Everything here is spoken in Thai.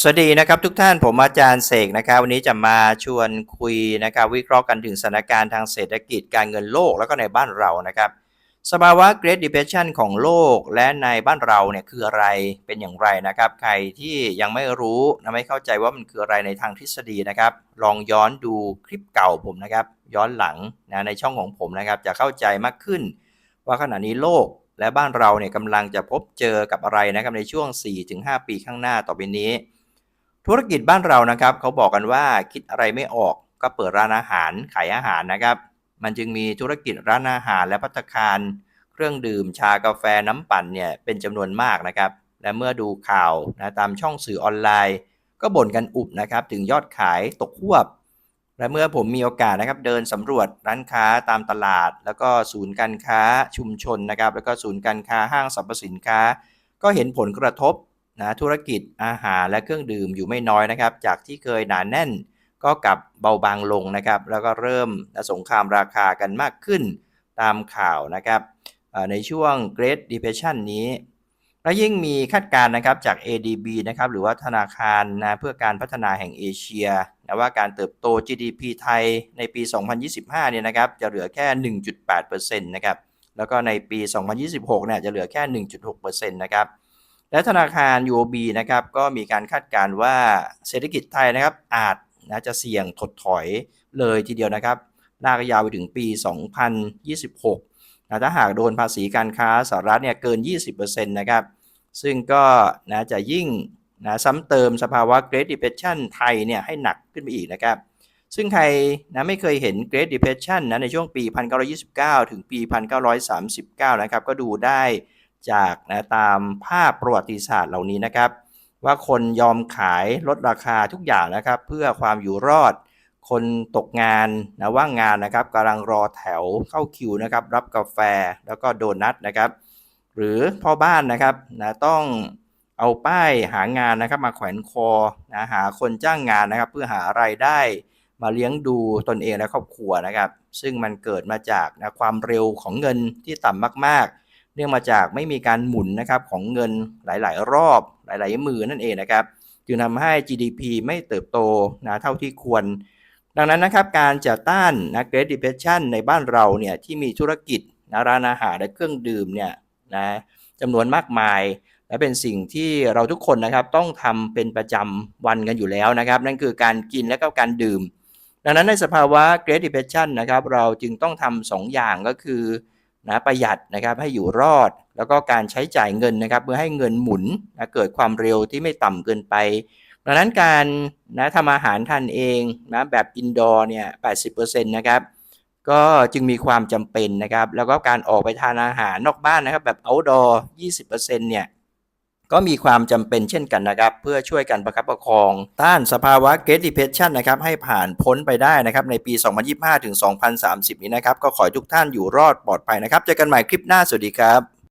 สวัสดีนะครับทุกท่านผมอาจารย์เสกนะครับวันนี้จะมาชวนคุยนะครับวิเคราะห์กันถึงสถานการณ์ทางเศรษฐกิจการเงินโลกแล้วก็ในบ้านเรานะครับสภาวะ Great Depression ของโลกและในบ้านเราเนี่ยคืออะไรเป็นอย่างไรนะครับ ใครที่ยังไม่รู้นะไม่เข้าใจว่ามันคืออะไรในทางทฤษฎีนะครับ ลองย้อนดูคลิปเก่าผมนะครับ ย้อนหลังนะในช่องของผมนะครับ จะเข้าใจมากขึ้น ว่าขณะนี้โลกและบ้านเราเนี่ยกำลังจะพบเจอกับอะไรนะครับในช่วง 4-5 ปีข้างหน้าต่อไปนี้ ธุรกิจบ้านเรานะครับเขาบอกกันว่าคิดอะไรไม่ออกก็เปิดร้านอาหารขายอาหารนะครับ มันจึงมีธุรกิจร้านอาหารและภัตตาคาร เครื่องดื่มชากาแฟน้ำปั่นเนี่ยเป็นจำนวนมากนะครับ และเมื่อดูข่าวนะตามช่องสื่อออนไลน์ ก็บ่นกันอุบนะครับถึงยอดขายตกควบ และเมื่อผมมีโอกาสนะครับเดินสำรวจร้านค้าตามตลาด แล้วก็ศูนย์การค้าชุมชนนะครับแล้วก็ศูนย์การค้าห้างสรรพสินค้า ก็เห็นผลกระทบ นะธุรกิจอาหารและเครื่องดื่มอยู่ไม่น้อยนะครับ จากที่เคยหนาแน่นก็กลับเบาบางลงนะครับ แล้วก็เริ่มสงครามราคากันมากขึ้นตามข่าวนะครับในช่วง Great Depression นี้ และยิ่งมีคาดการณ์นะครับจาก ADB นะครับหรือว่าธนาคารนะเพื่อการพัฒนาแห่งเอเชียนะว่าการเติบโต GDP ไทยในปี 2025 เนี่ยนะครับจะเหลือแค่ 1.8%นะครับแล้วก็ในปี 2026 เนี่ยจะเหลือแค่ 1.6%นะครับ และธนาคาร UOB นะครับก็มีการคาดการณ์ว่าเศรษฐกิจไทยนะครับอาจนะจะเสี่ยงถดถอยเลยทีเดียวนะครับลากยาวไปถึงปี 2026นะถ้าหากโดนภาษีการค้าสหรัฐเนี่ยเกิน 20%นะครับ ซึ่งก็นะจะยิ่งนะซ้ำเติมสภาวะ Great Depression ไทยเนี่ยให้หนักขึ้นไปอีกนะครับ ซึ่งใครนะไม่เคยเห็น Great Depression นะในช่วงปี 1929 ถึงปี 1939 นะครับ ก็ดูได้ จากนะตามภาพประวัติศาสตร์เหล่านี้นะครับ ว่าคนยอมขายลดราคาทุกอย่างนะครับ เพื่อความอยู่รอด คนตกงานนะว่างงานนะครับกำลังรอแถวเข้าคิวนะครับ รับกาแฟแล้วก็โดนัทนะครับ หรือพ่อบ้านนะครับนะต้องเอาป้ายหางานนะครับมาแขวนคอนะหาคนจ้างงานนะครับ เพื่อหาไรายได้มาเลี้ยงดูตนเองและครอบครัวนะครับ ซึ่งมันเกิดมาจากนะความเร็วของเงินที่ต่ำมากๆ เนื่องมาจากไม่มีการหมุนนะครับของเงินหลาย ๆ รอบหลาย ๆ มือนั่นเองนะครับ จึงทำให้ GDP ไม่เติบโตนะเท่าที่ควร ดังนั้นนะครับการจะต้านนะ Great Depression ในบ้านเราเนี่ยที่มีธุรกิจนะร้านอาหารและเครื่องดื่มเนี่ยนะจำนวนมากมาย และเป็นสิ่งที่เราทุกคนนะครับต้องทำเป็นประจำวันกันอยู่แล้วนะครับ นั่นคือการกินและก็การดื่ม ดังนั้นในสภาวะ Great Depression นะครับเราจึงต้องทำสองอย่างก็คือ นะประหยัดนะครับให้อยู่รอด แล้วก็การใช้จ่ายเงินนะครับเพื่อให้เงินหมุนนะเกิดความเร็วที่ไม่ต่ำเกินไปดังนั้นการนะทำอาหารทานเองนะแบบอินดอร์เนี่ย80%นะครับก็จึงมีความจำเป็นนะครับ แล้วก็การออกไปทานอาหารนอกบ้านนะครับแบบ outdoor 20%เนี่ย ก็มีความจำเป็นเช่นกันนะครับ เพื่อช่วยกันประคับประคอง ต้านสภาวะ Great Depression นะครับให้ผ่านพ้นไปได้นะครับในปี 2025 ถึง 2030 นี้นะครับ ก็ขอให้ทุกท่านอยู่รอดปลอดภัยนะครับ เจอกันใหม่คลิปหน้า สวัสดีครับ